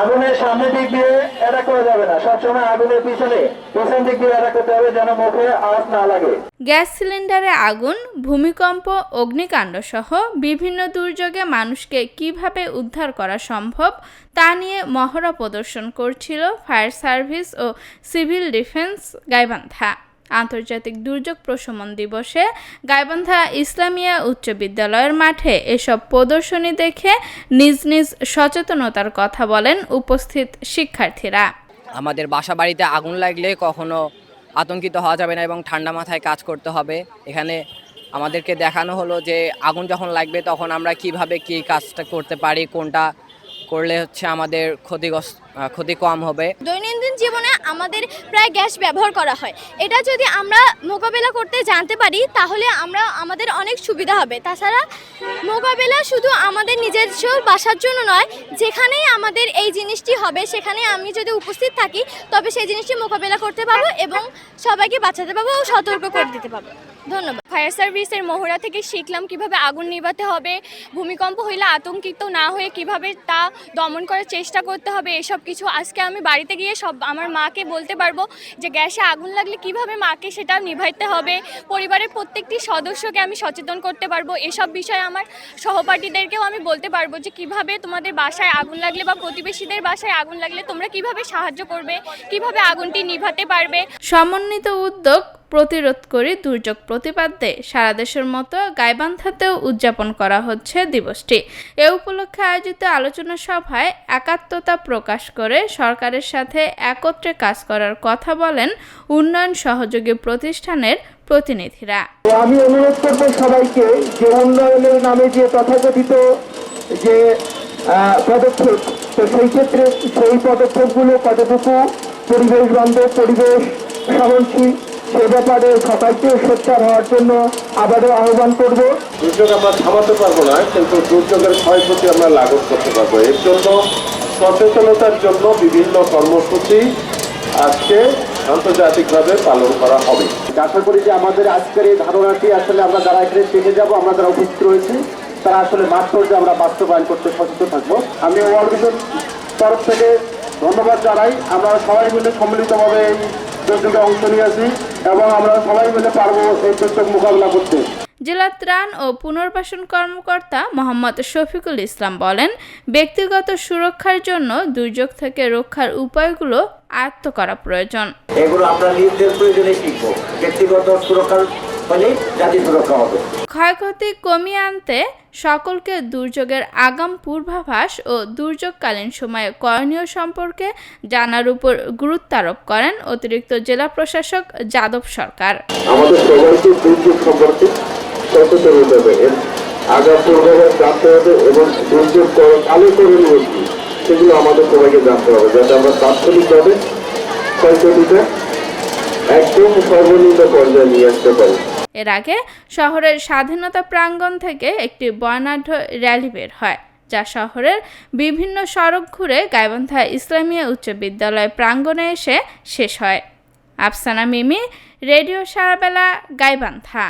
আগুনের সামনের দিক দিয়ে এটা করা যাবে না। সবসময় আগুনের পিছনে, পিছন দিক দিয়ে এটা করতে হবে যেন মুখে আওয়াজ না লাগে। গ্যাস সিলিন্ডারে আগুন, ভূমিকম্প, অগ্নিকাণ্ড সহ বিভিন্ন দুর্যোগে মানুষকে কীভাবে উদ্ধার করা সম্ভব তা নিয়ে মহড়া প্রদর্শন করছিল ফায়ার সার্ভিস ও সিভিল ডিফেন্স গাইবান্ধা। আন্তর্জাতিক দুর্যোগ প্রশমন দিবসে গাইবান্ধা ইসলামিয়া উচ্চ বিদ্যালয়ের মাঠে এসব প্রদর্শনী দেখে নিজ নিজ সচেতনতার কথা বলেন উপস্থিত শিক্ষার্থীরা। আমাদের বাসা বাড়িতে আগুন লাগলে কখনো আতঙ্কিত হওয়া যাবে না এবং ঠান্ডা মাথায় কাজ করতে হবে। এখানে আমাদেরকে দেখানো হলো যে আগুন যখন লাগবে তখন আমরা কীভাবে কি কাজটা করতে পারি, কোনটা করলে হচ্ছে আমাদের ক্ষতিগ্রস্ত ক্ষতি কম হবে। দৈনন্দিন জীবনে আমাদের প্রায় গ্যাস ব্যবহার করা হয়। এটা যদি আমরা মোকাবেলা করতে জানতে পারি তাহলে আমরা আমাদের অনেক সুবিধা হবে। তাছাড়া মোকাবেলা শুধু আমাদের নিজস্ব বাসার জন্য নয় যেখানেই আমাদের এই জিনিসটি হবে সেখানে আমি যদি উপস্থিত থাকি তবে সেই জিনিসটি মোকাবেলা করতে পারব এবং সবাইকে বাঁচাতে পারব ও সতর্ক করে দিতে পারব। ধন্যবাদ। ফায়ার সার্ভিসের মহড়া থেকে শিখলাম কীভাবে আগুন নিভাতে হবে ভূমিকম্প হইলে আতঙ্কিত না হয়ে কীভাবে তা দমন করার চেষ্টা করতে হবে এসব কিছু আজকে আমি বাড়িতে গিয়ে সব আমার মাকে বলতে পারব যে গ্যাসে আগুন লাগলে কীভাবে মাকে সেটা নিভাইতে হবে। পরিবারের প্রত্যেকটি সদস্যকে আমি সচেতন করতে পারব। এসব বিষয়ে আমার সহপাঠীদেরকেও আমি বলতে পারব যে কীভাবে তোমাদের বাসায় আগুন লাগলে বা প্রতিবেশীদের বাসায় আগুন লাগলে তোমরা কীভাবে সাহায্য করবে, কীভাবে আগুনটি নিভাতে পারবে। সমন্বিত উদ্যোগ প্রতিরোধ করে দুর্যোগ প্রতিপাদ্যে সারা দেশের মতো গাইবান্ধাতেও উদযাপন করা হচ্ছে দিবসটি। এ উপলক্ষে আয়োজিত আলোচনা সভায় একাত্মতা প্রকাশ করে সরকারের সাথে একত্রে কাজ করার কথা বলেন উন্নয়ন সহযোগী প্রতিষ্ঠানের প্রতিনিধিরা। আমি অনুরোধ করব সবাইকে যে উন্নয়নের নামে যে তথাকথিত যে পদক্ষেপ, তো সেই ক্ষেত্রে সেই পদক্ষেপগুলো কতটুকু পরিবেশ বান্ধব, পরিবেশ সহনশীল সে ব্যাপারে সবাইকে সোচ্চার হওয়ার জন্য আবারও আহ্বান করব। দুর্যোগ আমরা থামাতে পারব না কিন্তু দুর্যোগের ক্ষয়ক্ষতি আমরা লাঘব করতে পারব। এর জন্য সচেতনতার জন্য বিভিন্ন কর্মসূচি আজকে আন্তর্জাতিকভাবে পালন করা হবে। আশা করি যে আমাদের আজকের এই ধারণাটি আসলে আমরা যারা এখানে শিখে যাব আমরা যারা উপস্থিত রয়েছি তারা আসলে মাঠ পর্যায়ে আমরা বাস্তবায়ন করতে সচেতন থাকব। আমি ওয়ার্ল্ড ভিশন তরফ থেকে ধন্যবাদ জানাই। আমরা সবাই মিলে সম্মিলিতভাবে এই দুর্যোগে অংশ নিয়েছি। এবং আমরা সবাই মিলে পারব এই দুর্যোগ মোকাবিলা করতে। জেলা ত্রাণ ও পুনর্বাসন কর্মকর্তা মোহাম্মদ শফিকুল ইসলাম বলেন ব্যক্তিগত সুরক্ষার জন্য দুর্যোগ থেকে রক্ষার উপায়গুলো আয়ত্ত করা প্রয়োজন। এগুলো আমরা নিজেদের প্রয়োজনে শিখব। ব্যক্তিগত সুরক্ষার ফলে জাতি সুরক্ষা হবে। ক্ষয়ক্ষতি কমিয়ে আনতে সকলকে দুর্যোগের আগাম পূর্বাভাস ও দুর্যোগকালীন সময়ে করণীয় সম্পর্কে জানার উপর গুরুত্ব আরোপ করেন অতিরিক্ত জেলা প্রশাসক যাদব সরকার। আমাদের সবাইকে দুর্যোগ সম্পর্কে সচেতন হতে হবে। আগাম পূর্বাভাস জানতে হবে এবং দুর্যোগ কালো করণীয় কি সেগুলো আমাদের সবাইকে জানতে হবে যাতে আমরা তাৎক্ষণিকভাবে ক্ষয়ক্ষতিটা একদম সর্বনিম্ন পর্যায়ে নিয়ে আসতে পারি। এর আগে শহরের স্বাধীনতা প্রাঙ্গণ থেকে একটি বর্ণাঢ্য র্যালি বের হয়, যা শহরের বিভিন্ন সড়ক ঘুরে গাইবান্ধা ইসলামিয়া উচ্চ বিদ্যালয় প্রাঙ্গণে এসে শেষ হয়। আফসানা মিমি, রেডিও সারাবেলা, গাইবান্ধা।